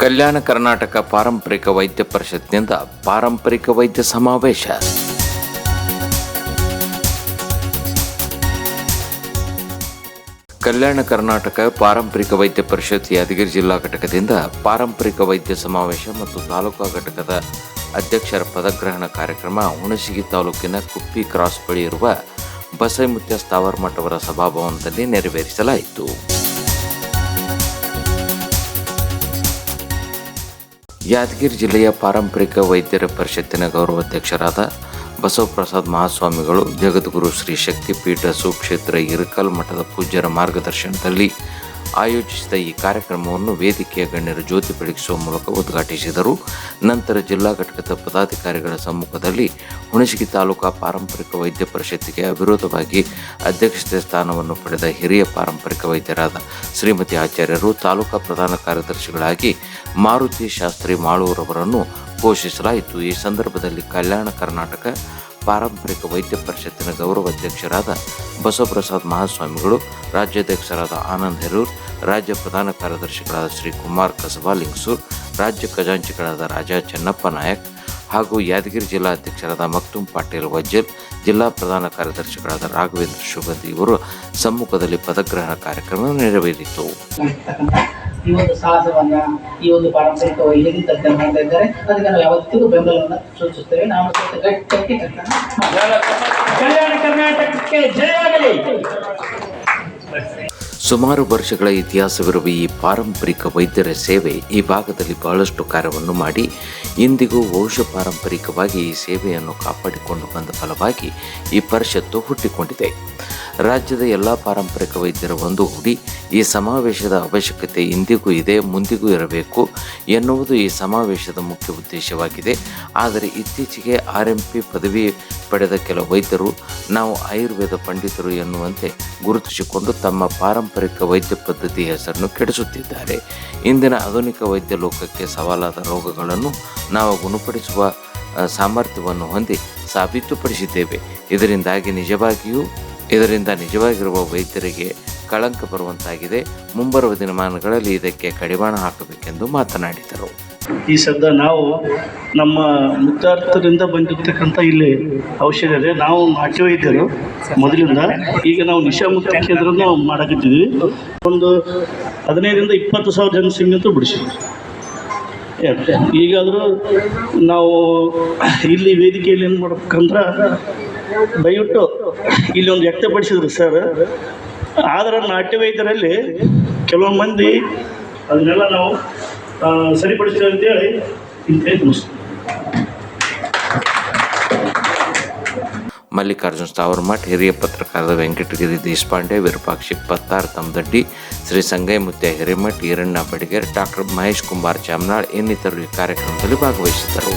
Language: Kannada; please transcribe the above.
ಕಲ್ಯಾಣ ಕರ್ನಾಟಕ ಪಾರಂಪರಿಕ ವೈದ್ಯ ಪರಿಷತ್ನಿಂದ ಪಾರಂಪರಿಕ ವೈದ್ಯ ಸಮಾವೇಶ. ಕಲ್ಯಾಣ ಕರ್ನಾಟಕ ಪಾರಂಪರಿಕ ವೈದ್ಯ ಪರಿಷತ್ ಯಾದಗಿರಿ ಜಿಲ್ಲಾ ಘಟಕದಿಂದ ಪಾರಂಪರಿಕ ವೈದ್ಯ ಸಮಾವೇಶ ಮತ್ತು ತಾಲೂಕಾ ಘಟಕದ ಅಧ್ಯಕ್ಷರ ಪದಗ್ರಹಣ ಕಾರ್ಯಕ್ರಮ ಹುಣಸಗಿ ತಾಲೂಕಿನ ಕುಪ್ಪಿ ಕ್ರಾಸ್ ಬಳಿ ಇರುವ ಬಸೈಮುತ್ಯ ಸ್ಥಾವರ್ ಮಠವರ ಸಭಾಭವನದಲ್ಲಿ ನೆರವೇರಿಸಲಾಯಿತು. ಯಾದಗಿರಿ ಜಿಲ್ಲೆಯ ಪಾರಂಪರಿಕ ವೈದ್ಯರ ಪರಿಷತ್ತಿನ ಗೌರವಾಧ್ಯಕ್ಷರಾದ ಬಸವಪ್ರಸಾದ್ ಮಹಾಸ್ವಾಮಿಗಳು ಜಗದ್ಗುರು ಶ್ರೀ ಶಕ್ತಿಪೀಠ ಸುಕ್ಷೇತ್ರ ಇರಕಲ್ ಮಠದ ಪೂಜ್ಯರ ಮಾರ್ಗದರ್ಶನದಲ್ಲಿ ಆಯೋಜಿಸಿದ ಈ ಕಾರ್ಯಕ್ರಮವನ್ನು ವೇದಿಕೆಯ ಗಣ್ಯರು ಜ್ಯೋತಿ ಬೆಳಗಿಸುವ ಮೂಲಕ ಉದ್ಘಾಟಿಸಿದರು. ನಂತರ ಜಿಲ್ಲಾ ಘಟಕದ ಪದಾಧಿಕಾರಿಗಳ ಸಮ್ಮುಖದಲ್ಲಿ ಹುಣಸಗಿ ತಾಲೂಕಾ ಪಾರಂಪರಿಕ ವೈದ್ಯ ಪರಿಷತ್ತಿಗೆ ಅವಿರೋಧವಾಗಿ ಅಧ್ಯಕ್ಷತೆ ಸ್ಥಾನವನ್ನು ಪಡೆದ ಹಿರಿಯ ಪಾರಂಪರಿಕ ವೈದ್ಯರಾದ ಶ್ರೀಮತಿ ಆಚಾರ್ಯರು, ತಾಲೂಕಾ ಪ್ರಧಾನ ಕಾರ್ಯದರ್ಶಿಗಳಾಗಿ ಮಾರುತಿ ಶಾಸ್ತ್ರಿ ಮಾಳೂರವರನ್ನು ಘೋಷಿಸಲಾಯಿತು ಈ ಸಂದರ್ಭದಲ್ಲಿ ಕಲ್ಯಾಣ ಕರ್ನಾಟಕ ಪಾರಂಪರಿಕ ವೈದ್ಯ ಪರಿಷತ್ತಿನ ಗೌರವಾಧ್ಯಕ್ಷರಾದ ಬಸವಪ್ರಸಾದ್ ಮಹಾಸ್ವಾಮಿಗಳು, ರಾಜ್ಯಾಧ್ಯಕ್ಷರಾದ ಆನಂದ್ ಹೆರೂರ್, ರಾಜ್ಯ ಪ್ರಧಾನ ಕಾರ್ಯದರ್ಶಿಗಳಾದ ಶ್ರೀ ಕುಮಾರ್ ಕಸಬಾ ಲಿಂಗ್ಸೂರ್, ರಾಜ್ಯ ಖಜಾಂಚಿಗಳಾದ ರಾಜಾ ಚೆನ್ನಪ್ಪ ನಾಯಕ್ ಹಾಗೂ ಯಾದಗಿರಿ ಜಿಲ್ಲಾ ಅಧ್ಯಕ್ಷರಾದ ಮಕ್ತುಮ್ ಪಾಟೀಲ್ ವಜ್ಜಲ್ ಜಿಲ್ಲಾ ಪ್ರಧಾನ ಕಾರ್ಯದರ್ಶಿಗಳಾದ ರಾಘವೇಂದ್ರ ಶುಗಂಧಿ ಇವರು ಸಮ್ಮುಖದಲ್ಲಿ ಪದಗ್ರಹಣ ಕಾರ್ಯಕ್ರಮ ನೆರವೇರಿತು. ಈ ಒಂದು ಸಾಹಸವನ್ನ ಈ ಒಂದು ಪಾರಂಪರಿಕ ವೈದ್ಯರಿಗೆ ತಜ್ಞರು ಮಾಡ್ತಾ ಇದ್ದಾರೆ ಅದಕ್ಕೆ ನಾವು ಯಾವತ್ತಿಗೂ ಬೆಂಬಲವನ್ನು ಸೂಚಿಸ್ತೇವೆ ನಾವು ಗಟ್ಟಿಯಾಗಿ ಕಲ್ಯಾಣ ಕರ್ನಾಟಕಕ್ಕೆ ಜಯವಾಗಲಿ ಸುಮಾರು ವರ್ಷಗಳ ಇತಿಹಾಸವಿರುವ ಈ ಪಾರಂಪರಿಕ ವೈದ್ಯರ ಸೇವೆ ಈ ಭಾಗದಲ್ಲಿ ಬಹಳಷ್ಟು ಕಾರ್ಯವನ್ನು ಮಾಡಿ, ಇಂದಿಗೂ ವಂಶ ಪಾರಂಪರಿಕವಾಗಿ ಈ ಸೇವೆಯನ್ನು ಕಾಪಾಡಿಕೊಂಡು ಬಂದ ಫಲವಾಗಿ ಈ ಪರಿಷತ್ತು ಹುಟ್ಟಿಕೊಂಡಿದೆ. ರಾಜ್ಯದ ಎಲ್ಲ ಪಾರಂಪರಿಕ ವೈದ್ಯರ ಒಂದುಗೂಡಿ ಈ ಸಮಾವೇಶದ ಅವಶ್ಯಕತೆ ಇಂದಿಗೂ ಇದೆ, ಮುಂದಿಗೂ ಇರಬೇಕು ಎನ್ನುವುದು ಈ ಸಮಾವೇಶದ ಮುಖ್ಯ ಉದ್ದೇಶವಾಗಿದೆ. ಆದರೆ ಇತ್ತೀಚೆಗೆ ಆರ್ ಎಂ ಪಿ ಪದವಿ ಪಡೆದ ಕೆಲ ವೈದ್ಯರು, ನಾವು ಆಯುರ್ವೇದ ಪಂಡಿತರು ಎನ್ನುವಂತೆ ಗುರುತಿಸಿಕೊಂಡು ತಮ್ಮ ಪಾರಂಪರಿಕ ವೈದ್ಯ ಪದ್ಧತಿ ಹೆಸರನ್ನು ಕೆಡಿಸುತ್ತಿದ್ದಾರೆ. ಇಂದಿನ ಆಧುನಿಕ ವೈದ್ಯ ಲೋಕಕ್ಕೆ ಸವಾಲಾದ ರೋಗಗಳನ್ನು ನಾವು ಗುಣಪಡಿಸುವ ಸಾಮರ್ಥ್ಯವನ್ನು ಹೊಂದಿ ಸಾಬೀತುಪಡಿಸಿದ್ದೇವೆ. ಇದರಿಂದಾಗಿ ನಿಜವಾಗಿಯೂ ಇದರಿಂದ ನಿಜವಾಗಿರುವ ವೈದ್ಯರಿಗೆ ಕಳಂಕ ಬರುವಂತಾಗಿದೆ. ಮುಂಬರುವ ದಿನಮಾನಗಳಲ್ಲಿ ಇದಕ್ಕೆ ಕಡಿವಾಣ ಹಾಕಬೇಕೆಂದು ಮಾತನಾಡಿದರು. ಈ ಸದ್ದ ನಾವು ನಮ್ಮ ಮುತ್ತಾರ್ಥರಿಂದ ಬಂದಿರತಕ್ಕಂಥ ಇಲ್ಲಿ ಔಷಧ ನಾವು ನಾಟ್ಯ ವೈದ್ಯರು ಮೊದಲಿಂದ. ಈಗ ನಾವು ನಿಶಾಮುಕ್ತ ಕೇಂದ್ರನ ಮಾಡಕತ್ತಿದ್ವಿ ಒಂದು ಹದಿನೈದರಿಂದ ಇಪ್ಪತ್ತು ಸಾವಿರ ಜನ ಸಿಂಗಂತೂ ಬಿಡಿಸಿದ್ವಿ. ಈಗಾದರೂ ನಾವು ಇಲ್ಲಿ ವೇದಿಕೆಯಲ್ಲಿ ಏನು ಮಾಡ್ಬೇಕಂದ್ರೆ ದಯವಿಟ್ಟು ಇಲ್ಲಿ ಒಂದು ವ್ಯಕ್ತಪಡಿಸಿದ್ರು ಸರ್. ಆದ್ರೆ ನಾಟ್ಯ ವೈದ್ಯರಲ್ಲಿ ಕೆಲವೊಂದು ಮಂದಿ ಅದನ್ನೆಲ್ಲ ನಾವು ಸರಿಪಡಿಸ್ತೇವೆ ಅಂತೇಳಿ ಮಲ್ಲಿಕಾರ್ಜುನ್ ಸ್ಥಾವರಮಠ್, ಹಿರಿಯ ಪತ್ರಕಾರದ ವೆಂಕಟಗಿರಿ ದೇಶಪಾಂಡೆ, ವಿರೂಪಾಕ್ಷಿ ಪತ್ತಾರ್, ತಮ್ಮದಡ್ಡಿ, ಶ್ರೀ ಸಂಗಯ್ಯಮುತ್ಯ ಹಿರೇಮಠ್, ಈರಣ್ಣ ಬಡಿಗೇರ್, ಡಾಕ್ಟರ್ ಮಹೇಶ್ ಕುಮಾರ್ ಚಾಮ್ನಾಳ್ ಇನ್ನಿತರರು ಈ ಕಾರ್ಯಕ್ರಮದಲ್ಲಿ ಭಾಗವಹಿಸಿದ್ದರು.